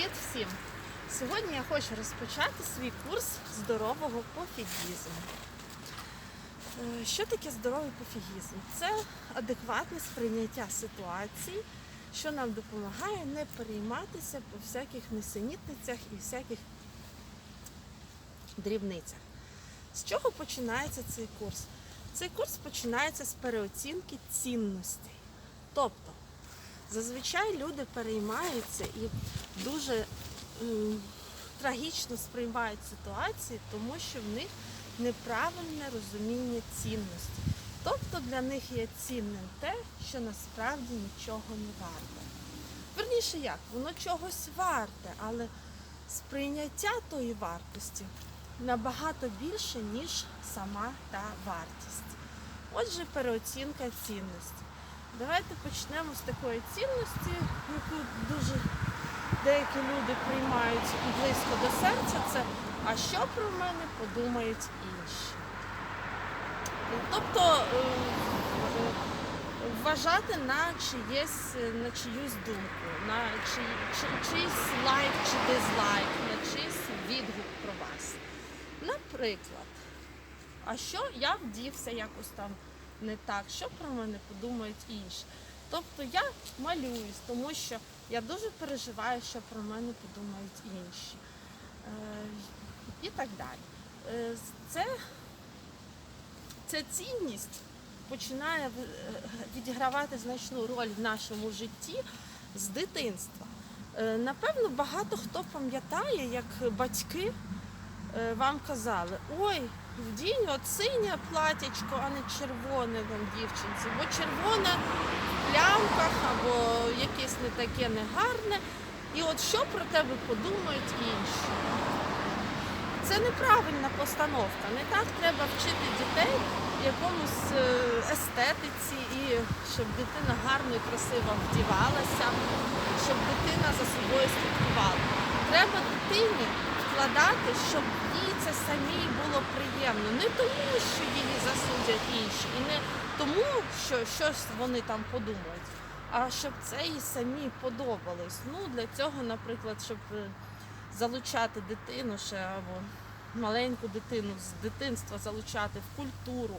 Привіт всім! Сьогодні я хочу розпочати свій курс здорового пофігізму. Е, Що таке здоровий пофігізм? Це адекватне сприйняття ситуацій, що нам допомагає не перейматися по всяких несенітницях і всяких дрібницях. З чого починається цей курс? Цей курс починається з переоцінки цінностей. Тобто, зазвичай люди переймаються і дуже трагічно сприймають ситуації, тому що в них неправильне розуміння цінності. Тобто для них є цінним те, що насправді нічого не варте. Верніше як, воно чогось варте, але сприйняття тої вартості набагато більше, ніж сама та вартість. Отже, переоцінка цінності. Давайте почнемо з такої цінності, яку дуже деякі люди приймають близько до серця. Це а що про мене подумають інші? Тобто е, вважати на чиєсь, на чиюсь думку, на чиї, чи, чийсь лайк чи дизлайк, на чийсь відгук про вас. Наприклад, а що я вдівся якось там не так, що про мене подумають інші. Тобто я малююсь, тому що я дуже переживаю, що про мене подумають інші. Е, і так далі. Е, це, ця цінність починає е, відігравати значну роль в нашому житті з дитинства. Напевно, багато хто пам'ятає, як батьки вам казали, ой, вдінь от синє платячко, а не червоне там дівчинці, бо червоне в плямках або якесь не таке негарне. І от що про тебе подумають інші? Це неправильна постановка. Не так треба вчити дітей якомусь е, естетиці, і щоб дитина гарно і красиво вдівалася, щоб дитина за собою слідкувала. Треба дитині вкладати, щоб їй це самій було приємно. Не тому, що її засудять інші, і не тому, що щось вони там подумають, а щоб це їй самій подобалось. Ну, для цього, наприклад, щоб е, залучати дитину ще або маленьку дитину з дитинства залучати в культуру,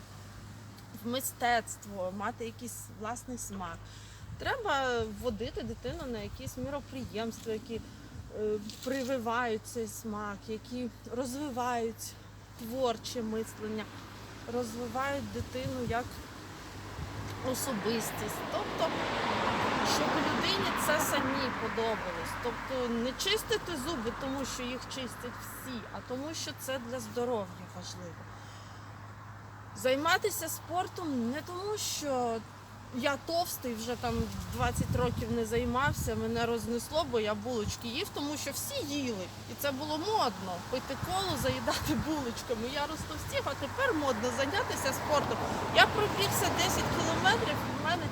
в мистецтво, мати якийсь власний смак. Треба вводити дитину на якісь міроприємства, які прививають цей смак, які розвивають творче мислення, розвивають дитину як особистість. Тобто, щоб людині це самі подобалось. Тобто не чистити зуби, тому що їх чистять всі, а тому, що це для здоров'я важливо. Займатися спортом не тому, що я товстий, вже там 20 років не займався, мене рознесло, бо я булочки їв, тому що всі їли. І це було модно. Пити колу, заїдати булочками. Я розтовстів, а тепер модно зайнятися спортом. Я пробігся 10 кілометрів, в мене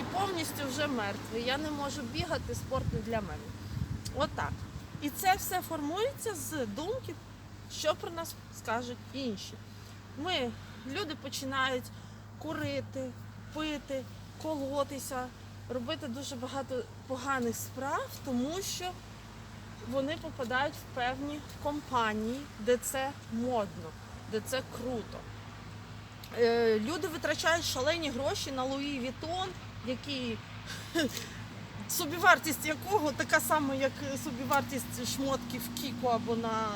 і повністю вже мертвий. Я не можу бігати, спорт не для мене. Отак. І це все формується з думки, що про нас скажуть інші. Ми, люди, починають курити, пити, колотися, робити дуже багато поганих справ, тому що вони попадають в певні компанії, де це модно, де це круто. Е, Люди витрачають шалені гроші на Луї Вітон, який собівартість якого така сама, як собівартість шмотки в Кіко або на,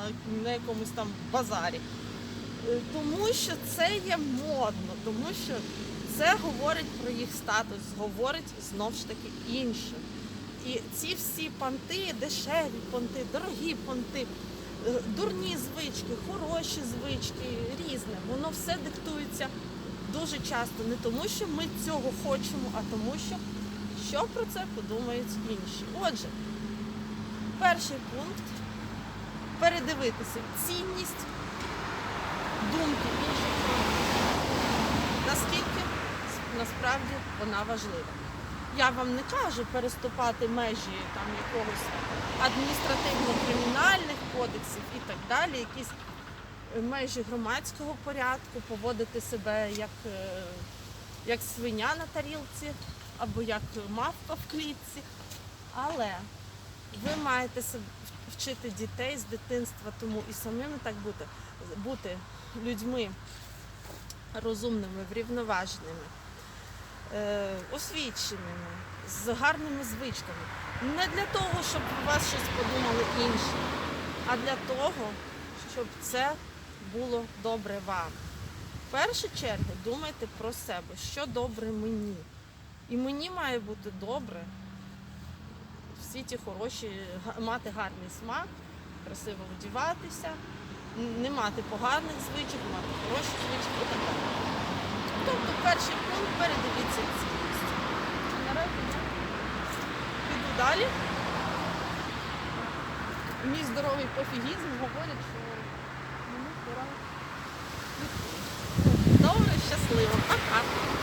на якомусь там базарі. Е, Тому що це є модно, тому що це говорить про їх статус, говорить знов ж таки інше. І ці всі понти, дешеві понти, дорогі понти, е, дурні звички, хороші звички, різне, воно все диктується дуже часто не тому, що ми цього хочемо, а тому, що що про це подумають інші. Отже, перший пункт передивитися цінність думки інших. Наскільки насправді вона важлива. Я вам не кажу переступати межі там якогось адміністративно-кримінальних кодексів і так далі, якісь е, межі громадського порядку, поводити себе як, е, як свиня на тарілці або як мавпа в клітці. Але ви маєте вчити дітей з дитинства, тому і самими так бути, бути людьми розумними, врівноваженими, освіченими, з гарними звичками. Не для того, щоб про вас щось подумали інші, а для того, щоб це було добре вам. В першу чергу думайте про себе, що добре мені. І мені має бути добре в світі хороші, мати гарний смак, красиво вдіватися, не мати поганих звичок, мати хороші звички і так далі. Тобто перший пункт передивіться я піду далі. Мій здоровий пофігізм говорить, що мені пора. Добре, щасливо. Пока.